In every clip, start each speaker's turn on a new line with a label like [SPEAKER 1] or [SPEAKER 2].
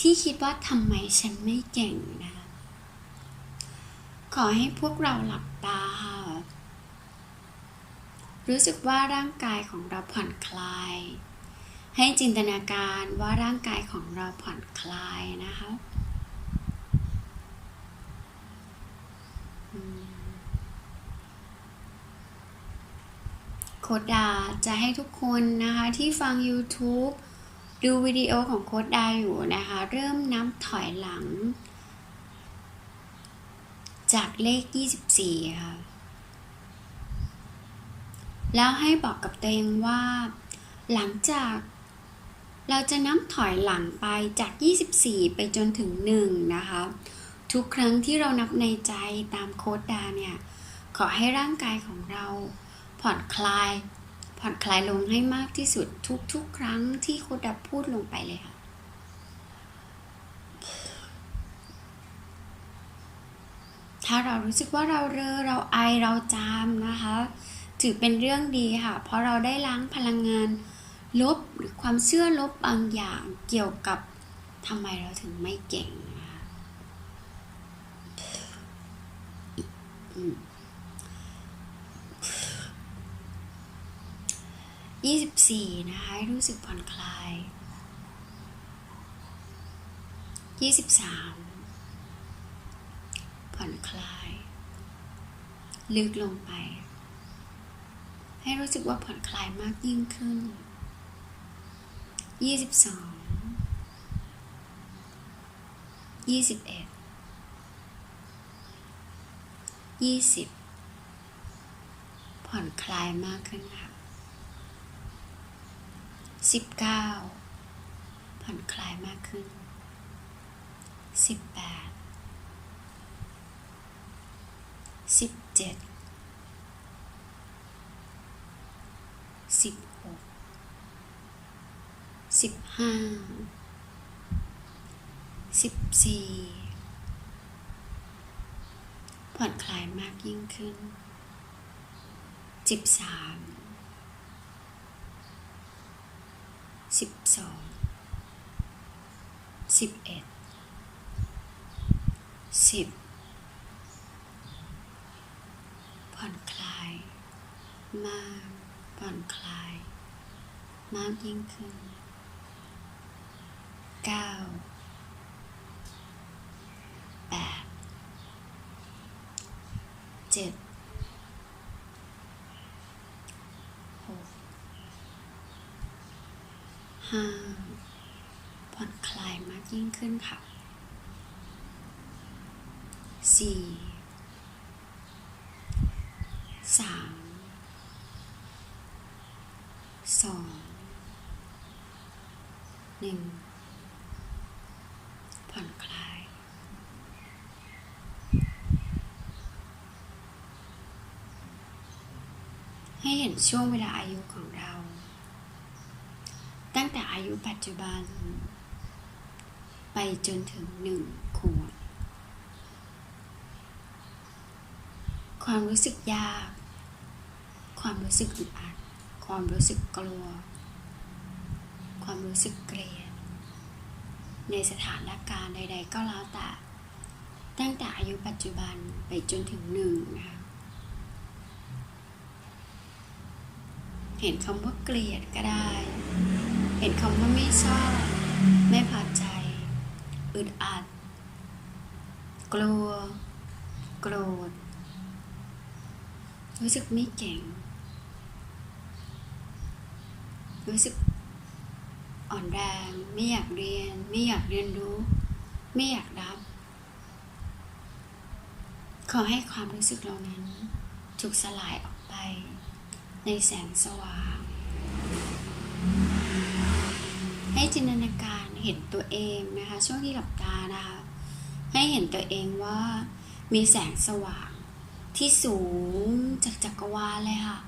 [SPEAKER 1] ที่คิดว่าทำไมฉันไม่เก่งนะขอให้พวกเราหลับตาค่ะรู้สึกว่าร่างกายของเราผ่อนคลาย ให้จินตนาการว่าร่างกายของเราผ่อนคลายนะคะโคดดาจะให้ทุกคนนะคะที่ฟัง YouTube ดูวิดีโอของโค้ดดาอยู่นะคะ เริ่มนับถอยหลัง จากเลข 24 ค่ะ แล้วให้บอกกับตัวเองว่า หลังจากเราจะนับถอยหลังไปจาก 24 ไปจนถึง 1 นะคะ ทุกครั้งที่เรานับในใจตามโค้ดดาเนี่ย ขอให้ร่างกายของเราผ่อนคลาย ผ่อนคลายลงให้มากที่สุดทุกๆ ครั้งที่โคดดับพูดลงไปเลยค่ะถ้าเรารู้สึกว่าเราเรอเราไอเราจามนะคะ ถือเป็นเรื่องดีค่ะ เพราะเราได้ล้างพลังงานลบหรือความเชื่อลบบางอย่างเกี่ยวกับทำไมเราถึงไม่เก่งนะคะอืม 24 นะคะให้รู้สึกผ่อนคลาย 23 ผ่อนคลาย ลึกลงไป ให้รู้สึกว่าผ่อนคลายมากยิ่งขึ้น 22 21 20 ผ่อนคลายมากขึ้นค่ะ 19 ผ่อนคลายมากขึ้น 18 17 16 15 14 ผ่อนคลายมากยิ่งขึ้น 13 สิบสองสิบเอ็ดสิบผ่อนคลาย มากผ่อนคลาย มากยิ่งขึ้นเก้าแปดเจ็ด หก ห้าผ่อนคลายมากยิ่งขึ้นค่ะสี่สามสองหนึ่งผ่อนคลายให้เห็นช่วงเวลาอายุของเรา อายุปัจจุบัน ไปจนถึงหนึ่งขวบความรู้สึกยาก ความรู้สึกอึดอัด ความรู้สึกกลัว ความรู้สึกเกลียด ในสถานการณ์ใด ๆ ก็แล้วแต่ตั้งแต่อายุปัจจุบันไปจนถึงหนึ่งนะคะ เห็นคำว่าเกลียดก็ได้ เห็นคำว่าไม่ชอบ ไม่พอใจ อึดอัด กลัว โกรธ รู้สึกไม่เก่ง รู้สึกอ่อนแรง ไม่อยากเรียน ไม่อยากเรียนรู้ ไม่อยากรับ ขอให้ความรู้สึกเหล่านั้นถูกสลายออกไป ในแสงสว่าง ให้จินตนาการเห็นตัวเองนะคะ ช่วงที่หลับตานะคะ ให้เห็นตัวเองว่ามีแสงสว่าง ที่สูงจากจักรวาลเลยค่ะ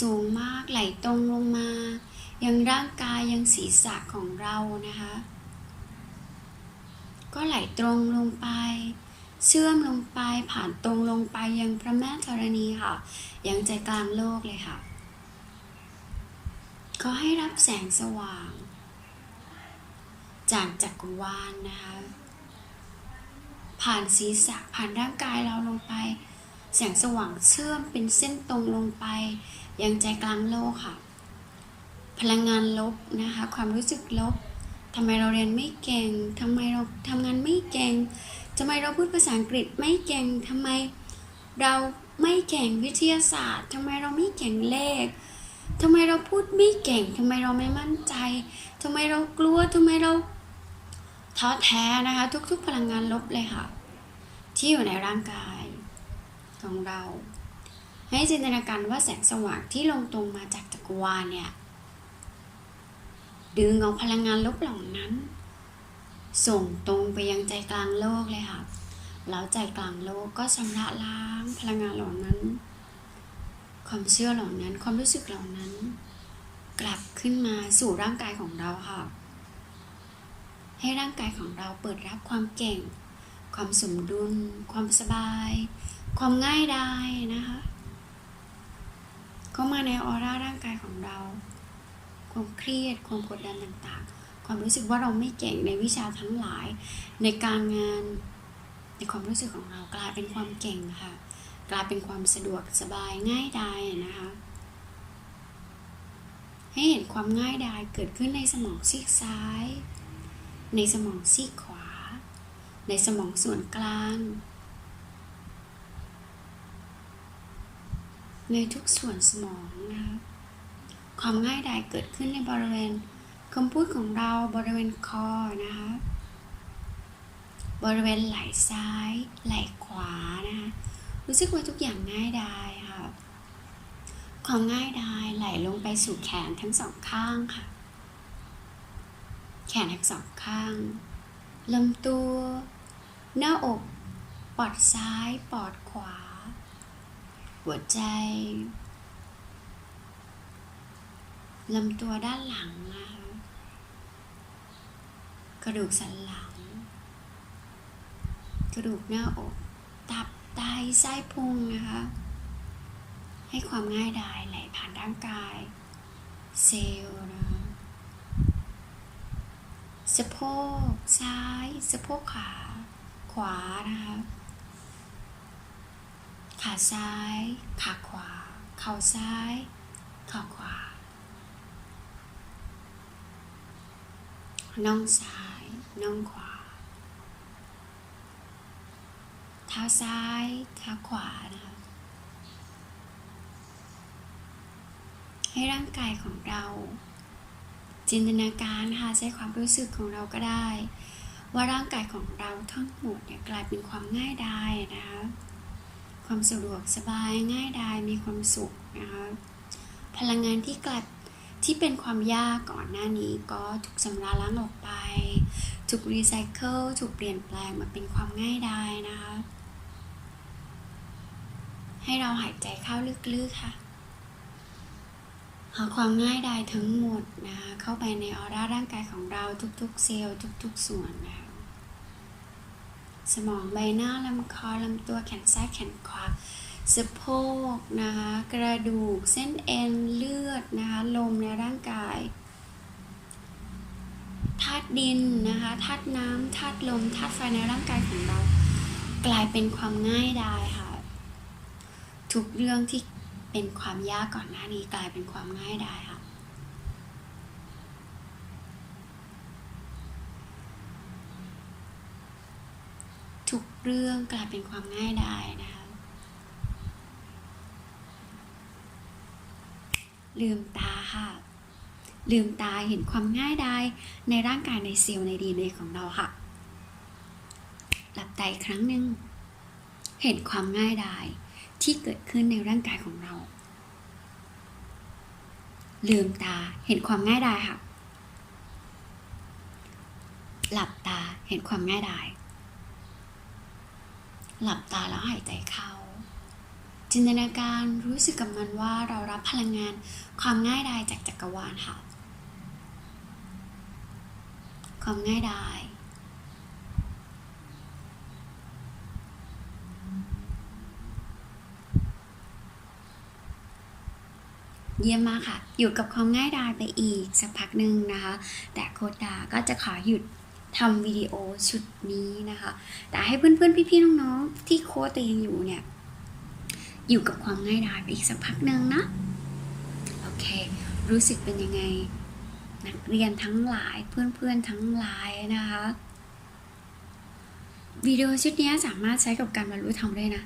[SPEAKER 1] สูงมากไหลตรงลงมา ยังร่างกายยังศีรษะของเรานะคะ ก็ไหลตรงลงไป เชื่อมลงไปผ่านตรงลงไปยังพระแม่ธรณีค่ะ ยังใจกลางโลกเลยค่ะขอให้รับแสงสว่าง จากจักรวาลนะคะผ่านศีรษะผ่านร่างกายเราลงไปแสงสว่างเชื่อมเป็นเส้นตรงลงไป ยังใจกลางโลกค่ะ พลังงานลบนะคะ ความรู้สึกลบทำไมเราเรียนไม่เก่งทำไมเราทำงานไม่เก่งทำไมเราพูดภาษาอังกฤษไม่เก่งทำไมเราไม่เก่งวิทยาศาสตร์ทำไมเราไม่เก่งเลขทำไมเราพูดไม่เก่งทำไมเราไม่มั่นใจทำไมเรากลัวทำไมเรา ท้อแท้นะคะ ทุกๆพลังงานลบเลยค่ะ ที่อยู่ในร่างกายของเรา ให้จินตนาการว่าแสงสว่างที่ลงตรงมาจากจักรวาลเนี่ยดึงเอาพลังงานลบเหล่านั้น ส่งตรงไปยังใจกลางโลกเลยค่ะแล้วใจกลางโลกก็ชำระล้างพลังงานเหล่านั้น ความเชื่อเหล่านั้นความรู้สึกเหล่านั้น กลับขึ้นมาสู่ร่างกายของเราค่ะ ให้ร่างกายของเราเปิดรับความเก่ง ความสมดุล ความสบาย ความง่ายดายนะคะเข้ามาในออร่าร่างกายของเรา ความเครียด ความกดดันต่างๆ ความรู้สึกว่าเราไม่เก่งในวิชาทั้งหลาย ในการงานในความรู้สึกของเรากลายเป็นความเก่งค่ะ กลายเป็นความสะดวกสบายง่ายดายนะคะให้เห็นความง่ายดายเกิดขึ้นในสมองซีกซ้าย ในสมองซีกขวา ในสมองส่วนกลาง ในทุกส่วนสมองนะคะความง่ายดายเกิดขึ้นในบริเวณคำพูดของเราบริเวณคอนะคะบริเวณไหล่ซ้าย ไหล่ขวานะคะรู้สึกว่าทุกอย่างง่ายดายค่ะ ความง่ายดายไหลลงไปสู่แขนทั้งสองข้างค่ะ แขนทั้งสองข้างลำตัว หน้าอก ปอดซ้าย ปอดขวา หัวใจลำตัวด้านหลังนะคะกระดูกสันหลัง กระดูกหน้าอก ตับไตไส้พุงนะคะ ให้ความง่ายดายไหลผ่านร่างกาย เซลล์นะคะ สะโพกซ้ายสะโพกขาขวานะคะขาซ้ายขาขวา เข่าซ้ายเข่าขวาน่องซ้ายน่องขวา เท้าซ้ายเท้าขวานะคะให้ร่างกายของเรา จินตนาการค่ะใช้ความรู้สึกของเราก็ได้ ว่าร่างกายของเราทั้งหมดเนี่ยกลายเป็นความง่ายดายนะคะความสะดวกสบายง่ายดายมีความสุขนะคะพลังงานที่กลับที่เป็นความยากก่อนหน้านี้ก็ถูกชำระล้างออกไป ถูกรีไซเคิลถูกเปลี่ยนแปลงมาเป็นความง่ายดายนะคะ ให้เราหายใจเข้าลึกๆค่ะ หาความง่ายดายทั้งหมดนะคะเข้าไปในออร่าร่างกายของเราทุกๆ เซลล์ทุก ๆ ส่วนนะคะสมองใบหน้าลำคอลำตัวแขนซ้ายแขนขวาสะโพกนะคะกระดูกเส้นเอ็นเลือดนะคะลมในร่างกายธาตุดินนะคะธาตุน้ำธาตุลมธาตุไฟในร่างกายของเรา กลายเป็นความง่ายดายค่ะทุกเรื่องที่ เป็นความยากก่อนหน้านี้กลายเป็นความง่ายไดายค่ะ ทุกเรื่องกลายเป็นความง่ายไดายนะคะ ลืมตาค่ะ ลืมตาเห็นความง่ายไดายในร่างกายในเซลล์ในดีเนของเราค่ะ หลับตาอีกครั้งหนึ่ง เห็นความง่ายไดาย ที่เกิดขึ้นในร่างกายของเรา ลืมตาเห็นความง่ายดายค่ะ หลับตาเห็นความง่ายดาย หลับตาแล้วหายใจเข้า จินตนาการรู้สึกกับมันว่าเรารับพลังงานความง่ายดายจากจักรวาลค่ะ ความง่ายดาย เยี่ยมมากค่ะ อยู่กับความง่ายดายไปอีกสักพักหนึ่งนะคะ แต่โคดาก็จะขอหยุดทำวิดีโอชุดนี้นะคะ แต่ให้เพื่อนๆ พี่ๆ น้องๆ ที่โค้ดตัวเองอยู่เนี่ย อยู่กับความง่ายดายไปอีกสักพักหนึ่งนะ โอเค รู้สึกเป็นยังไง นักเรียนทั้งหลายเพื่อนๆ ทั้งหลายนะคะวิดีโอชุดนี้สามารถใช้กับการบรรลุธรรมได้นะ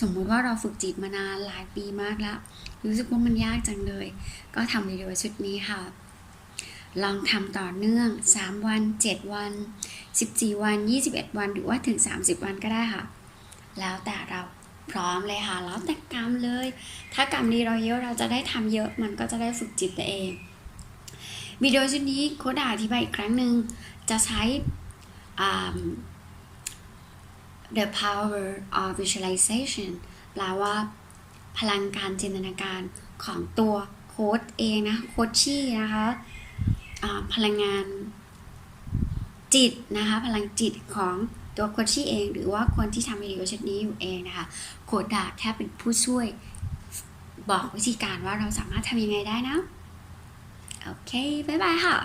[SPEAKER 1] สมมุติว่าเราฝึกจิตมานานหลายปีมากแล้ว รู้สึกว่ามันยากจังเลย ก็ทำวิดีโอชุดนี้ค่ะ ลองทำต่อเนื่อง 3 วัน 7 วัน 14 วัน 21 วัน หรือว่าถึง 30 วันก็ได้ค่ะ แล้วแต่เราพร้อมเลยค่ะ แล้วแต่กรรมเลย ถ้ากรรมดีเราเยอะเราจะได้ทำเยอะ มันก็จะได้ฝึกจิตตัวเองวิดีโอชุดนี้โค้ดอธิบายอีกครั้งหนึ่งจะใช้ the power of visualization แปลว่า พลังการจินตนาการของตัวโค้ดเองนะโคชชี่นะคะพลังงานจิตนะคะพลังจิตของตัวโคชชี่เอง หรือว่าคนที่ทำวิดีโอชุดนี้อยู่เองนะคะโคดดาแค่เป็นผู้ช่วยบอกวิธีการว่าเราสามารถทำยังไงได้นะ โอเค บ๊ายบายค่ะ